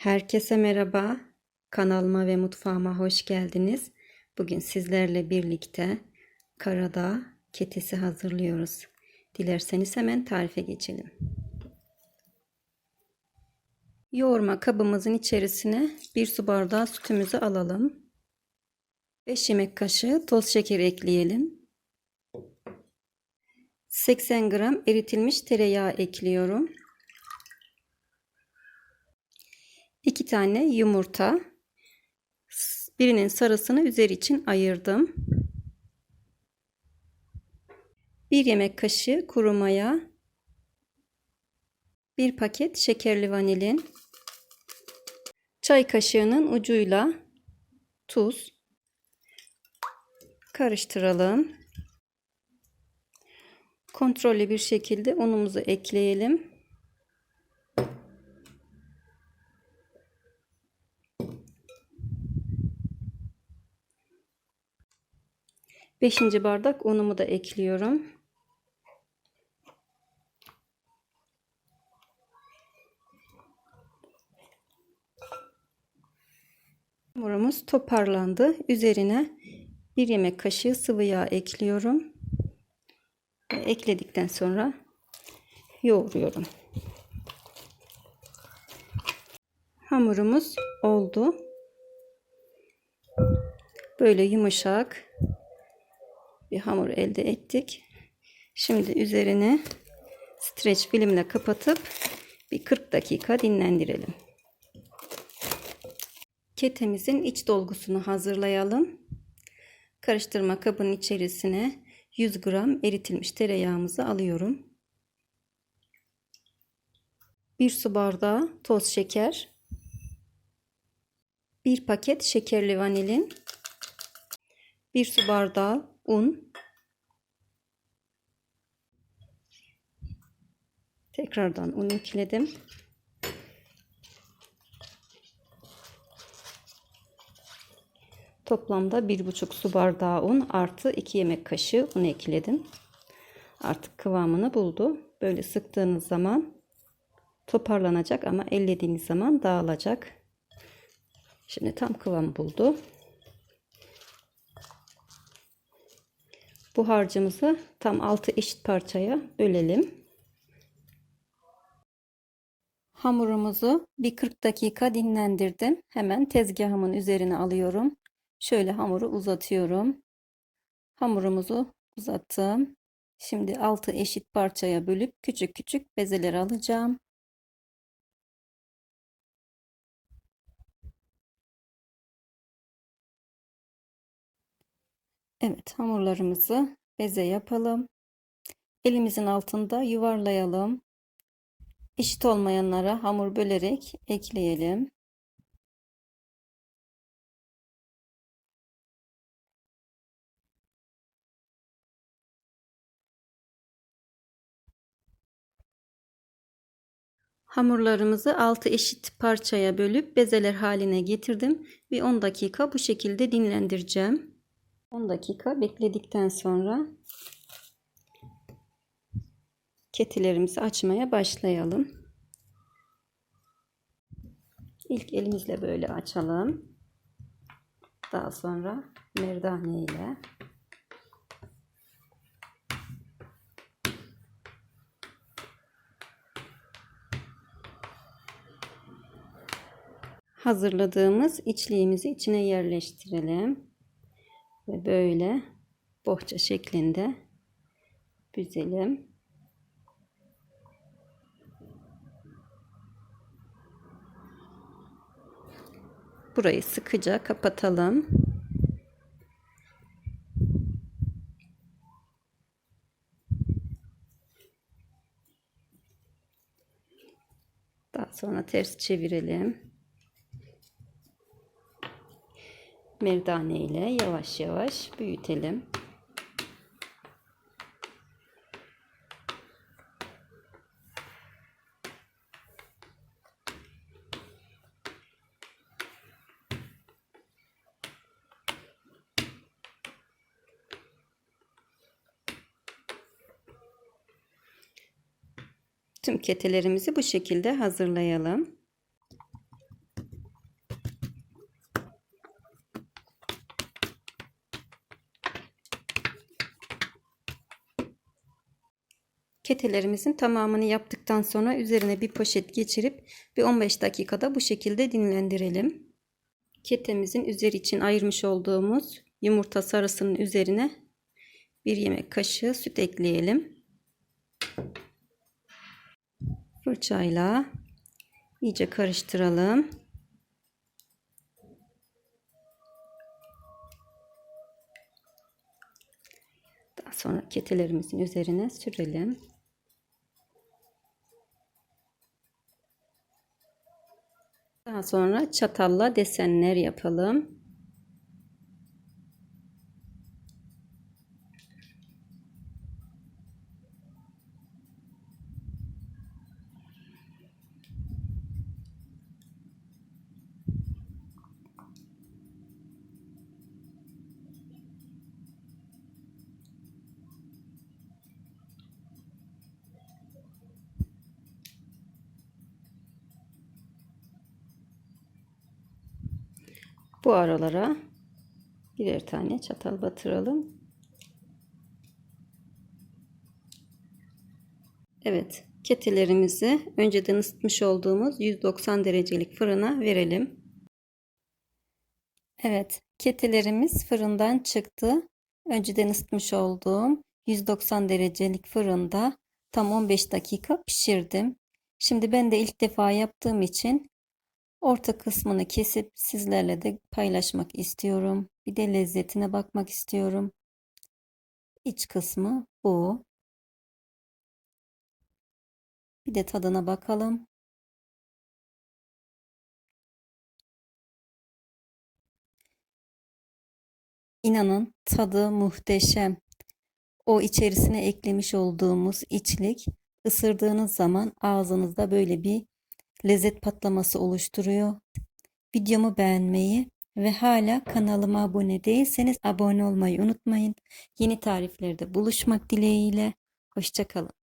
Herkese merhaba. Kanalıma ve mutfağıma hoş geldiniz. Bugün sizlerle birlikte karada ketesi hazırlıyoruz. Dilerseniz hemen tarife geçelim. Yoğurma kabımızın içerisine bir su bardağı sütümüzü alalım. 5 yemek kaşığı toz şeker ekleyelim. 80 gram eritilmiş tereyağı ekliyorum. 2 tane yumurta. Birinin sarısını üzeri için ayırdım. 1 yemek kaşığı kuru maya. 1 paket şekerli vanilin. Çay kaşığının ucuyla tuz. Karıştıralım. Kontrollü bir şekilde unumuzu ekleyelim. Beşinci bardak unumu da ekliyorum. Hamurumuz toparlandı. Üzerine bir yemek kaşığı sıvı yağ ekliyorum. Ekledikten sonra yoğuruyorum. Hamurumuz oldu. Böyle yumuşak bir hamur elde ettik. Şimdi üzerine streç filmle kapatıp bir 40 dakika dinlendirelim. Ketemizin iç dolgusunu hazırlayalım. Karıştırma kabının içerisine 100 gram eritilmiş tereyağımızı alıyorum. 1 su bardağı toz şeker. 1 paket şekerli vanilin. 1 su bardağı un. Tekrardan un ekledim. Toplamda 1,5 su bardağı un artı 2 yemek kaşığı un ekledim. Artık kıvamını buldu. Böyle sıktığınız zaman toparlanacak ama ellediğiniz zaman dağılacak. Şimdi tam kıvam buldu. Bu harcımızı tam 6 eşit parçaya bölelim. Hamurumuzu bir 40 dakika dinlendirdim. Hemen tezgahımın üzerine alıyorum. Şöyle hamuru uzatıyorum. Hamurumuzu uzattım. Şimdi 6 eşit parçaya bölüp küçük küçük bezeler alacağım. Evet hamurlarımızı beze yapalım. Elimizin altında yuvarlayalım. Eşit olmayanlara hamur bölerek ekleyelim. Hamurlarımızı 6 eşit parçaya bölüp bezeler haline getirdim. Bir 10 dakika bu şekilde dinlendireceğim. 10 dakika bekledikten sonra ketilerimizi açmaya başlayalım. İlk elimizle böyle açalım. Daha sonra merdane ile hazırladığımız içliğimizi içine yerleştirelim. Ve böyle bohça şeklinde büzelim. Burayı sıkıca kapatalım. Daha sonra ters çevirelim. Merdane ile yavaş yavaş büyütelim. Tüm ketelerimizi bu şekilde hazırlayalım. Ketelerimizin tamamını yaptıktan sonra üzerine bir poşet geçirip bir 15 dakikada bu şekilde dinlendirelim. Ketemizin üzeri için ayırmış olduğumuz yumurta sarısının üzerine bir yemek kaşığı süt ekleyelim. Fırçayla iyice karıştıralım. Daha sonra ketelerimizin üzerine sürelim. Daha sonra çatalla desenler yapalım. Bu aralara birer tane çatal batıralım. Evet, ketelerimizi önceden ısıtmış olduğumuz 190 derecelik fırına verelim. Evet, ketelerimiz fırından çıktı. Önceden ısıtmış olduğum 190 derecelik fırında tam 15 dakika pişirdim. Şimdi ben de ilk defa yaptığım için orta kısmını kesip sizlerle de paylaşmak istiyorum. Bir de lezzetine bakmak istiyorum. İç kısmı bu. Bir de tadına bakalım. İnanın tadı muhteşem. O içerisine eklemiş olduğumuz içlik ısırdığınız zaman ağzınızda böyle bir lezzet patlaması oluşturuyor. Videomu beğenmeyi ve hala kanalıma abone değilseniz abone olmayı unutmayın. Yeni tariflerde buluşmak dileğiyle. Hoşçakalın.